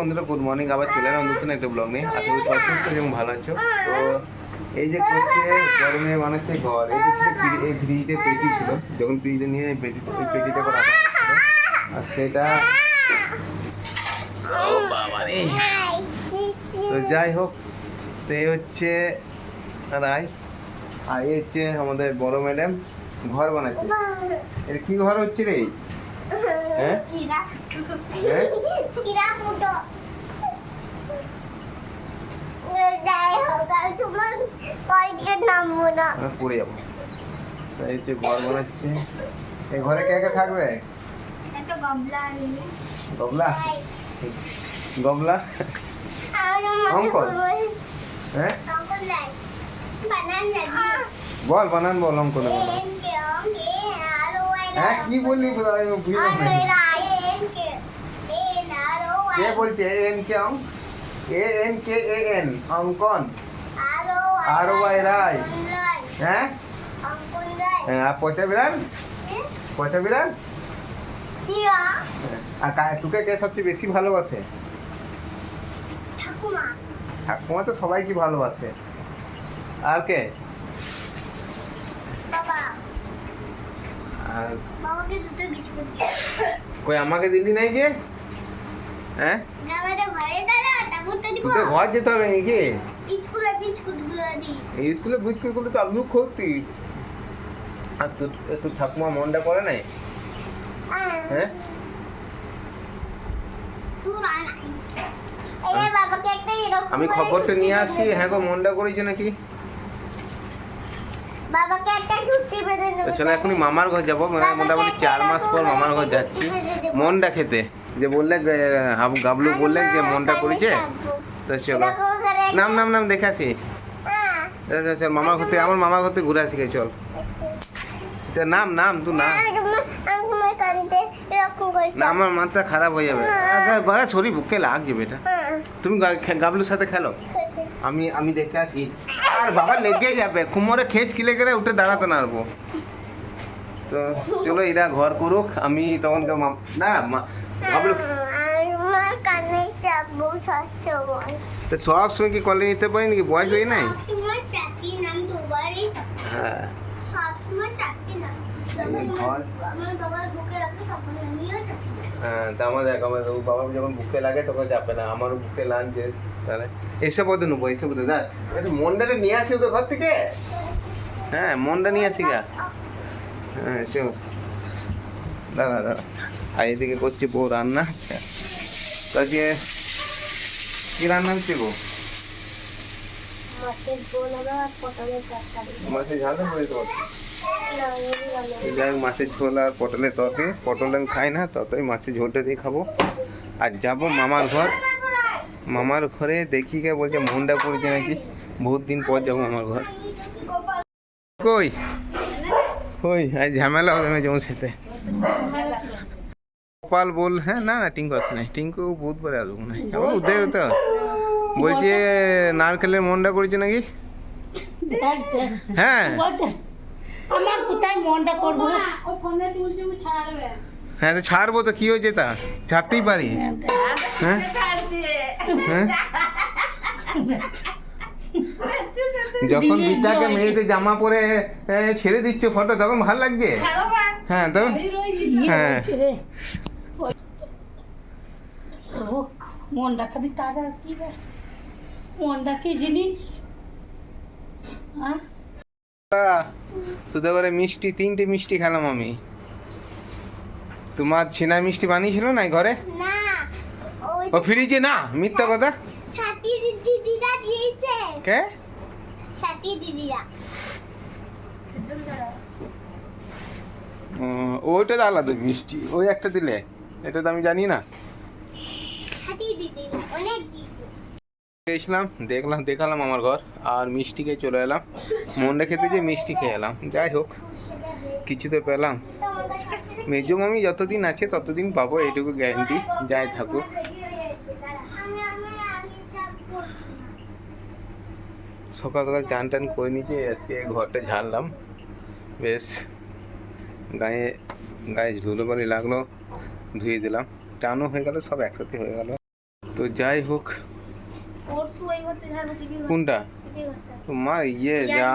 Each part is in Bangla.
বন্ধুরা গুড মর্নিং আবার চলে এলাম নতুন একটা ব্লগ নিয়ে। আশা করি সবাই সুস্থ এবং ভালো আছো। তো এই যে করছে গরমে মানুষের ঘর এই যে ছিল এই ফ্রিজে পেটি ছিল যখন ফ্রিজে নিয়ে এই পেটি ওই পেটিটা করে রাখা হয়েছিল আর সেটা ও বাবা রে। তো যাই হোক তো এই হচ্ছে রায় আর এই হচ্ছে আমাদের বড় ম্যাডাম ঘর বানাচ্ছে। এটা কি ঘর হচ্ছে রে? হ্যাঁ? হ্যাঁ? পড়ে যাব তো এই হচ্ছে ঘর বানাচ্ছে এই ঘরে কে কে থাকবে গবলা গবলা হ্যাঁ বল বানান বল অঙ্কন হ্যাঁ কি বললি আমি বুঝলাম না। কে বলছে এ এন কে অঙ্ক A N K A N অঙ্কন। আর ওয়াই রায় হ্যাঁ? হ্যাঁ, আর পচা বিড়াল? পচা বিড়াল? আর তোকে কে সবচেয়ে বেশি ভালোবাসে? ঠাকুমা। তো সবাইকে ভালোবাসে। আর কে? কই আমাকে দিলি নাই যে হ্যাঁ? ঘরে তোকে যেতে হবে নাকি? স্কুলে বিস্কুটগুলো গুলো তো আলু খোঁজতি আর তোর তোর ঠাকুমা মনটা করে নাই? হ্যাঁ। এরকম আমি খবরটা নিয়ে আসছি। হ্যাঁ গো মনটা করেছে নাকি? বাবাকে একটা ছুটি বেঁধে দেবো। চলো এখনই মামার ঘর যাব। মানে মোটামুটি চার মাস পর মামার ঘর যাচ্ছি। মনটা খেতে। যে বললে গাবলু বললেন যে মনটা করেছে তো চলো নাম নাম নাম দেখে আসি। হ্যাঁ। চল, চল, চল মামার ঘর থেকে আমার মামার ঘর থেকে ঘুরে আসি গে, চল। নাম নাম তুই না আমার না মাথা খারাপ হয়ে যাবে। ঘরে শরীর বুকে লাগছে বেটা। হ্যাঁ তুমি গাবলুর সাথে খেলো? আমি আমি দেখে আসি। আর বাবা লেগে যাবে কুমোরে খেচ কিলে গেলে উঠে দাঁড়াতে না পারব তো চলো এরা ঘর করুক আমি তখন না তো সব সময় কি কলে নিতে পারি নাকি? বয়স হয়ে নাই? হ্যাঁ। আমার হ্যাঁ তা আমার দেখ আমার বাবা যখন বুকে লাগে তখন যাবে না আমারও বুকে লাগছে তাহলে। এসে পদে নেব এসে পদে দেখ একটু মনটাকে নিয়ে আসি ওদের ঘর থেকে? হ্যাঁ মনটা নিয়ে আসি গা। হ্যাঁ চল। দাদা দাদা আর এদিকে করছি বউ রান্না। আচ্ছা তো আজকে কি রান্না হচ্ছে গো মাছের ঝোল আর যাই মাছের ঝোল আর পটলের তরকারি। পটল আমি খাই না ততই মাছের ঝোলটা দিয়ে খাব। আর যাব মামার ঘর। মামার ঘরে দেখি কে বলছে মনটা পড়েছে নাকি। বহুত দিন পর যাব মামার ঘর। কই? কই? আজ ঝামেলা হবে না যেমন সাথে? গোপাল বল হ্যাঁ না না টিঙ্কু আসে নাই। টিঙ্কু বুধবারে আসব না আমার উদ্ধার তো বলছে নারকেলের মনটা করেছে নাকি? হ্যাঁ। আমার কোথায় মনটা করব? ও ফোনে তুলছে ও ছাড়বে। হ্যাঁ তো ছাড়বো তো কি হয়েছে তা? ছাড়তেই পারি। হ্যাঁ হ্যাঁ? যখন বিটাকে মেয়েতে জামা পরে ছেড়ে দিচ্ছে ফটো তখন ভালো লাগছে? হ্যাঁ তো? হ্যাঁ রে ও মনটা খালি তার আর কি রে? মনটা কি জিনিস? হ্যাঁ তোদের ঘরে মিষ্টি তিনটে মিষ্টি খেলাম আমি। তোমার ছেনা মিষ্টি বানিয়েছিল না ঘরে? ও ফ্রিজে না মিথ্যা কথা? সাথী দিদিরা দিয়েছে। কে? সাথী দিদিরা। ওইটা তো আলাদা মিষ্টি ওই একটা দিলে। এটা তো আমি জানি না সাথী দিদিরা অনেক দিয়েছে গেছিলাম, দেখলাম, দেখালাম আমার ঘর, আর মিষ্টি খেয়ে চলে এলাম। মনটা খেতে যে মিষ্টি খেয়ে এলাম। যাই হোক, কিছু তো পেলাম। মেজো মামি যতদিন আছে, ততদিন পাবো, এইটুকু গ্যারান্টি যাই থাকুক। সকাল সকাল চান টান করে নিয়েছি আজকে ঘরটা ঝাড়লাম। বেশ, গায়ে গায়ে ধুলো বালি লাগল, ধুয়ে দিলাম। টানও হয়ে গেল, সব একসাথে হয়ে গেল। তো যাই হোক। কোনটা? তোমার ইয়ে যা।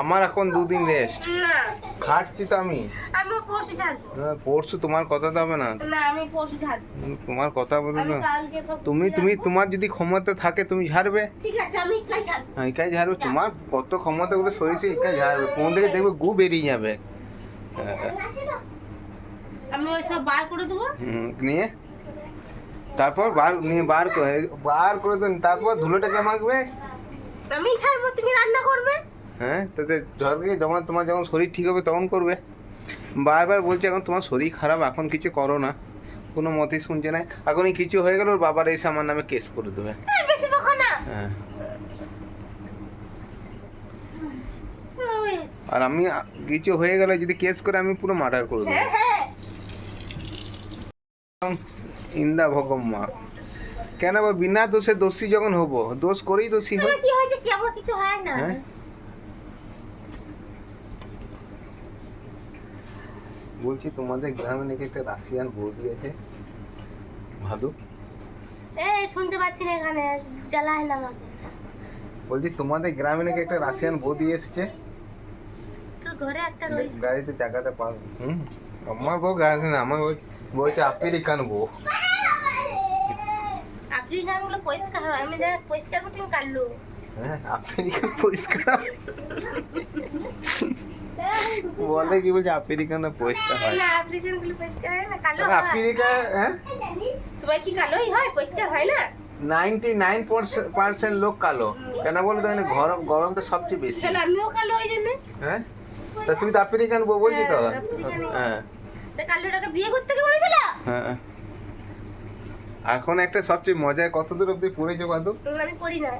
আমার এখন দুদিন রেস্ট খাটছি তো আমি। আমি পরশু তোমার কথা তো হবে না। তোমার কথা বলো না। তুমি তুমি তোমার যদি ক্ষমতা থাকে তুমি ঝাড়বে। ঠিক আছে আমি কাল ঝাড়বো হ্যাঁ একাই ঝাড়বে। তোমার কত ক্ষমতা গুলো শরীরে একাই ঝাড়বে। কোন দিকে দেখবে গু বেরিয়ে যাবে। আমি ওই সব বার করে দেবো। নিয়ে। তারপর বার নিয়ে বার করে বার করে দেন তারপর ধুলোটাকে মাখবে। আমি ঝাড়বো তুমি রান্না করবে? হ্যাঁ তাতে ঝড়কে যখন তোমার যখন শরীর ঠিক হবে তখন করবে। বারবার বলছে এখন তোমার শরীর খারাপ এখন কিছু করো না। কোনো মতেই শুনছে না। এখনই কিছু হয়ে গেল ওর বাবার এসে আমার নামে কেস করে দেবে। হ্যাঁ। আর আমি কিছু হয়ে গেলে যদি কেস করে আমি পুরো মার্ডার করে দেবো। হ্যাঁ হ্যাঁ ইন্দা ভগম্মা কেন আবার বিনা দোষে দোষী যখন হব? দোষ করেই দোষী হয় কি হয়েছে কি? আমার কিছু হয় না। হ্যাঁ? বলছি তোমাদের গ্রামে নাকি একটা রাশিয়ান বৌদি আছে ভাদু? এই শুনতে পাচ্ছি না এখানে। জ্বালা হয় না আমাকে। বলছি তোমাদের গ্রামে নাকি একটা রাশিয়ান বৌদি এসছে? তোর ঘরে একটা রয়েছে। গাড়িতে চাকাতে পা হুম? আমার বউ গাড়ি না আমার বউ বলছে আমেরিকান বউ আপনি গানগুলো পরিষ্কার আমি যা পরিষ্কার কাটলো হ্যাঁ আমেরিকান পরিষ্কার বলে কি বলছে আমেরিকান পরিষ্কার হয়। না আপনি গানগুলো পরিষ্কার হয় না কালো আর হয়। হ্যাঁ? সবাই কি কালোই হয় পরিষ্কার হয় না? নাইনটি নাইন পার্সেন্ট লোক কালো। কেন বলো তো গরম গরমটা সবচেয়ে বেশি। আমিও কালো ওই জন্য। হ্যাঁ? তা তুমি তো আমেরিকান বউ বলছি তো। হ্যাঁ, কালোটাকে বিয়ে করতে কে বলেছিল? হ্যাঁ। এখন একটা সবচেয়ে মজায় কত দূর পড়েছো বাদু? আমি করি না।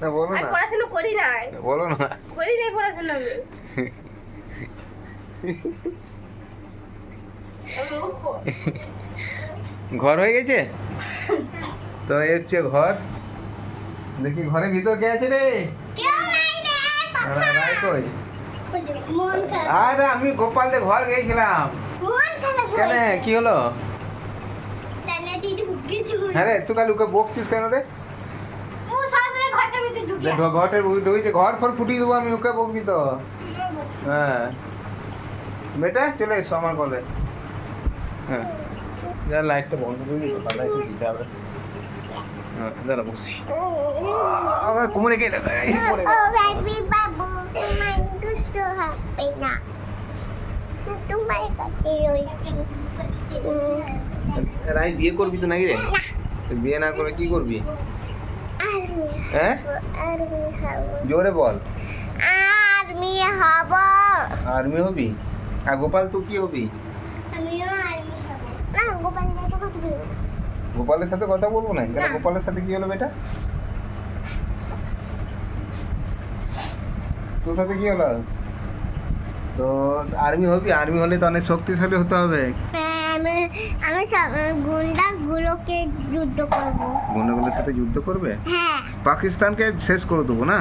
না বলো না। পড়াশোনা করি নাই বলো না। করি নাই পড়াশোনা আমি। ঘর হয়ে গেছে? তো এই হচ্ছে ঘর। দেখি ঘরের ভিতর কে আছে রে? কেউ নাই রে রা- মন আরে আমি গোপালদের ঘর গিয়েছিলাম কেন কি হলো হ্যাঁ রে তুই কাল ওকে বকছিস কেন রে ঘরের ঢুকেছে ঘর ফর ফুটিয়ে দেবো আমি ওকে বকবি তো হ্যাঁ বেটা চলে এসো আমার কলে হ্যাঁ লাইটটা বন্ধ করে দিই তাহলে একটু দিতে হবে হ্যাঁ দাঁড়া বসি আমার কোমরে গিয়ে পড়ে ও বেবি বাবু তোমার দুটো হবে না। তোমার কাছে রয়েছে রাই বিয়ে করবি তো নাকি রে? বিয়ে না করে কি করবি? হ্যাঁ? জোরে বল। আর্মি হব। আর্মি হবি? আর গোপাল তুই কি হবি? গোপালের সাথে কথা বলব না? কেন না। গোপালের সাথে কি হলো বেটা? তোর সাথে কি হলো? তো আর্মি হবি আর্মি হলে তো অনেক শক্তিশালী হতে হবে। হ্যাঁ, আমি আমি গুন্ডা গুলোকে যুদ্ধ করব। গুন্ডাগুলোর সাথে যুদ্ধ করবে? হ্যাঁ। পাকিস্তানকে শেষ করে দেবো না?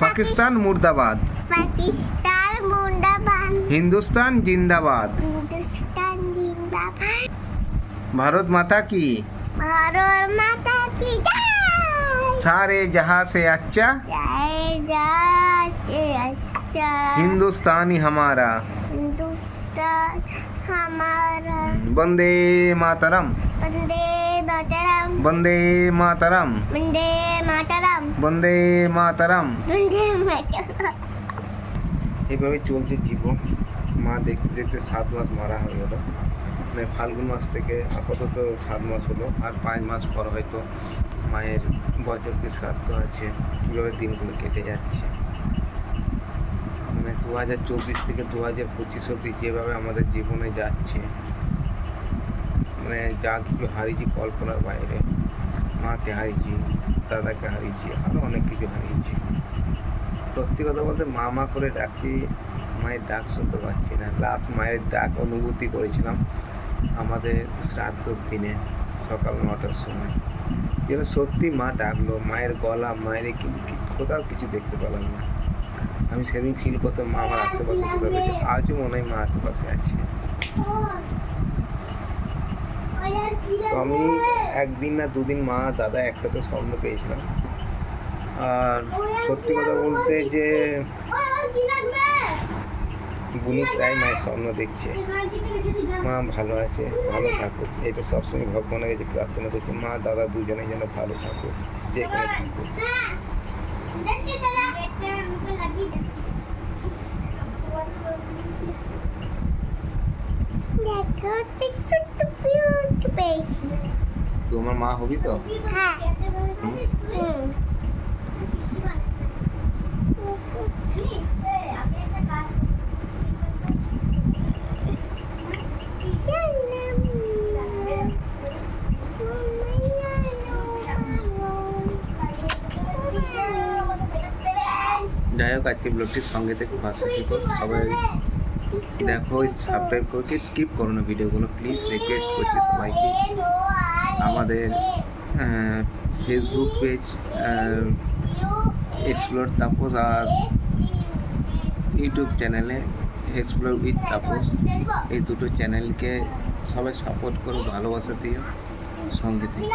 পাকিস্তান মুর্দাবাদ। পাকিস্তান মুন্ডাবান হিন্দুস্তান জিন্দাবাদ। হিন্দুস্তান জিন্দাবাদ। ভারত মাতা কি? ভারত মাতা কি? জয় সারে जहाँ से अच्छा জয় জয় শ্রী আচ্ছা हिंदुस्तानी हमारा হিন্দুস্তান হামারা वंदे मातरम বন্দে মাতারাম वंदे मातरम বন্দে মাতারাম वंदे मातरम বন্দে মাতারাম এইভাবে চলছে জীবন মা দেখতে দেখতে সাত মাস মারা হয়ে গেল মানে ফাল্গুন মাস থেকে আপাতত সাত মাস হলো আর পাঁচ মাস পর হয়তো মায়ের বছরকে শ্রাদ্ধ আছে, কীভাবে দিনগুলো কেটে যাচ্ছে। মানে দু হাজার চব্বিশ থেকে দু হাজার পঁচিশ অব্দি যেভাবে আমাদের জীবনে যাচ্ছে মানে যা কিছু হারিয়েছি কল্পনার বাইরে, মাকে হারিয়েছি, দাদাকে হারিয়েছি আরও অনেক কিছু হারিয়েছি। সত্যি কথা বলতে মা মা করে ডাকছি, মায়ের ডাক শুনতে পাচ্ছি না। লাস্ট মায়ের ডাক অনুভূতি করেছিলাম আমাদের শ্রাদ্ধর দিনে, সকাল নটার সময়। যেন সত্যি মা ডাকলো, মায়ের গলা, মায়ের কোথাও কিছু দেখতে পেলাম না। আমি সেদিন ফিল করতাম মা আমার আশেপাশে কোথাও রয়েছে। আজও মনে হয় মা আশেপাশে আছে। আমি একদিন না দুদিন মা, দাদা একসাথে স্বপ্ন পেয়েছিলাম। আর সত্যি কথা বলতে যে বুনি প্রায় মায়ের স্বপ্ন দেখছে। মা ভালো আছে ভালো থাকুক। এটা সবসময় ভগবানের কাছে প্রার্থনা করছি মা দাদা দুজনে যেন ভালো থাকুক যেখানে থাকুক তোমার মা হবি তো? হ্যাঁ। আজকে ব্লগটির সঙ্গে থেকে পাশে থেকো। সবাই দেখো সাবস্ক্রাইব করকে স্কিপ করো না ভিডিওগুলো প্লিজ রিকোয়েস্ট করছি সবাইকে। আমাদের ফেসবুক পেজ এক্সপ্লোর তাপস আর ইউটিউব চ্যানেলে এক্সপ্লোর উইথ তাপস এই দুটো চ্যানেলকে সবাই সাপোর্ট করো, ভালোবাসা দিও। সঙ্গে থেকে।